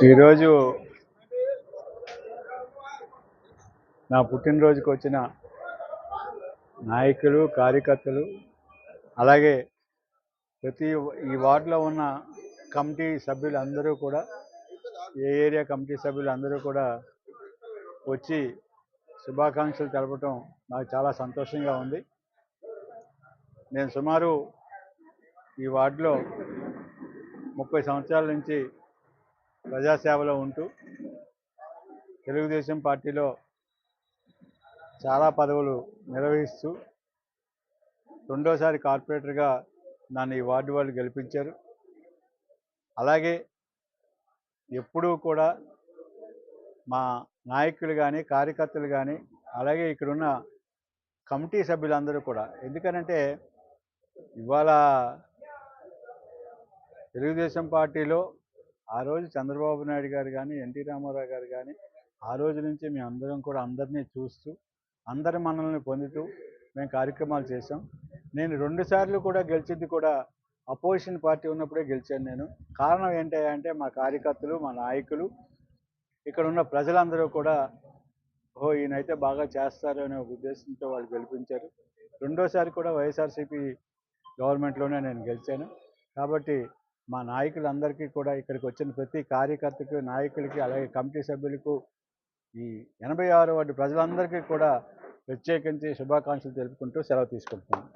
ఈరోజు నా పుట్టినరోజుకి వచ్చిన నాయకులు కార్యకర్తలు అలాగే ప్రతి ఈ వార్డులో ఉన్న కమిటీ సభ్యులు అందరూ కూడా ఏ ఏరియా కమిటీ సభ్యులు అందరూ కూడా వచ్చి శుభాకాంక్షలు తెలపటం నాకు చాలా సంతోషంగా ఉంది. నేను సుమారు ఈ వార్డులో ముప్పై సంవత్సరాల నుంచి ప్రజాసేవలో ఉంటూ తెలుగుదేశం పార్టీలో చాలా పదవులు నిర్వహిస్తూ రెండోసారి కార్పొరేటర్గా నన్ను ఈ వార్డు వాళ్ళు గెలిపించారు. అలాగే ఎప్పుడూ కూడా మా నాయకులు కానీ కార్యకర్తలు కానీ అలాగే ఇక్కడున్న కమిటీ సభ్యులందరూ కూడా ఎందుకనంటే ఇవాళ తెలుగుదేశం పార్టీలో ఆ రోజు చంద్రబాబు నాయుడు గారు కానీ ఎన్టీ రామారావు గారు కానీ ఆ రోజు నుంచి మేము అందరం కూడా అందరినీ చూస్తూ అందరి మనల్ని పొందుతూ మేము కార్యక్రమాలు చేసాం నేను రెండు సార్లు కూడా గెలిచింది కూడా అపోజిషన్ పార్టీ ఉన్నప్పుడే గెలిచాను నేను. కారణం ఏంటంటే మా కార్యకర్తలు మా నాయకులు ఇక్కడ ఉన్న ప్రజలందరూ కూడా ఓ ఈయనైతే బాగా చేస్తారు అనే ఒక ఉద్దేశంతో వాళ్ళు గెలిపించారు. రెండోసారి కూడా వైఎస్ఆర్సీపీ గవర్నమెంట్లోనే నేను గెలిచాను. కాబట్టి మా నాయకులందరికీ కూడా ఇక్కడికి వచ్చిన ప్రతి కార్యకర్తకు నాయకులకి అలాగే కమిటీ సభ్యులకు ఈ ఎనభై ఆరు వాటి ప్రజలందరికీ కూడా ప్రత్యేకించి శుభాకాంక్షలు తెలుపుకుంటూ సెలవు తీసుకుంటున్నాను.